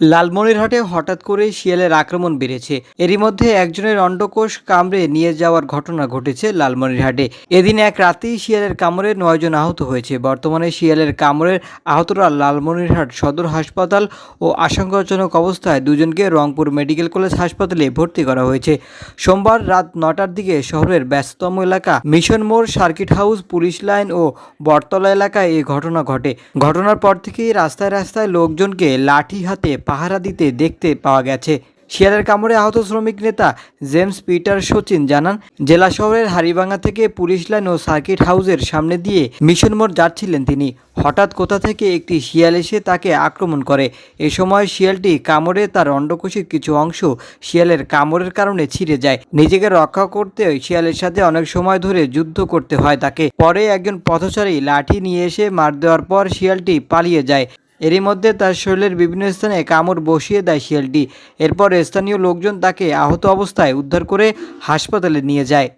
লালমনিরহাটে হঠাৎ করে শিয়ালের আক্রমণ বেড়েছে। এরই মধ্যে একজনের অন্ডকোষ কামড়ে নিয়ে যাওয়ার ঘটনা ঘটেছে লালমনিরহাটে। এদিন এক রাতেই শিয়ালের কামড়ে নয়জন আহত হয়েছে। বর্তমানে শিয়ালের কামড়ের আহতরা লালমনিরহাট সদর হাসপাতাল ও আশঙ্কাজনক অবস্থায় দুজনকে রংপুর মেডিকেল কলেজ হাসপাতালে ভর্তি করা হয়েছে। সোমবার রাত নটার দিকে শহরের ব্যস্ততম এলাকা মিশন মোড়, সার্কিট হাউস, পুলিশ লাইন ও বটতলা এলাকায় এই ঘটনা ঘটে। ঘটনার পর থেকেই রাস্তায় রাস্তায় লোকজনকে লাঠি হাতে পাহারা দিতে দেখতে পাওয়া গেছে। শিয়ালের কামড়ে আহত শ্রমিক নেতা জেমস পিটার সচিন জানান, জেলা শহরের হারিবাঙ্গা থেকে পুলিশ লাইন ও সার্কিট হাউসের সামনে দিয়ে মিশন মোড় যাচ্ছিলেন তিনি। হঠাৎ কোথা থেকে একটি শিয়াল এসে তাকে আক্রমণ করে। এ সময় শিয়ালটি কামড়ে তার অন্ডকোষের কিছু অংশ শিয়ালের কামড়ের কারণে ছিঁড়ে যায়। নিজেকে রক্ষা করতে শিয়ালের সাথে অনেক সময় ধরে যুদ্ধ করতে হয় তাকে। পরে একজন পথচারী লাঠি নিয়ে এসে মার দেওয়ার পর শিয়ালটি পালিয়ে যায়। এরই মধ্যে তার শরীরের বিভিন্ন স্থানে কামড় বসিয়ে দেয় শিয়ালটি। এরপর স্থানীয় লোকজন তাকে আহত অবস্থায় উদ্ধার করে হাসপাতালে নিয়ে যায়।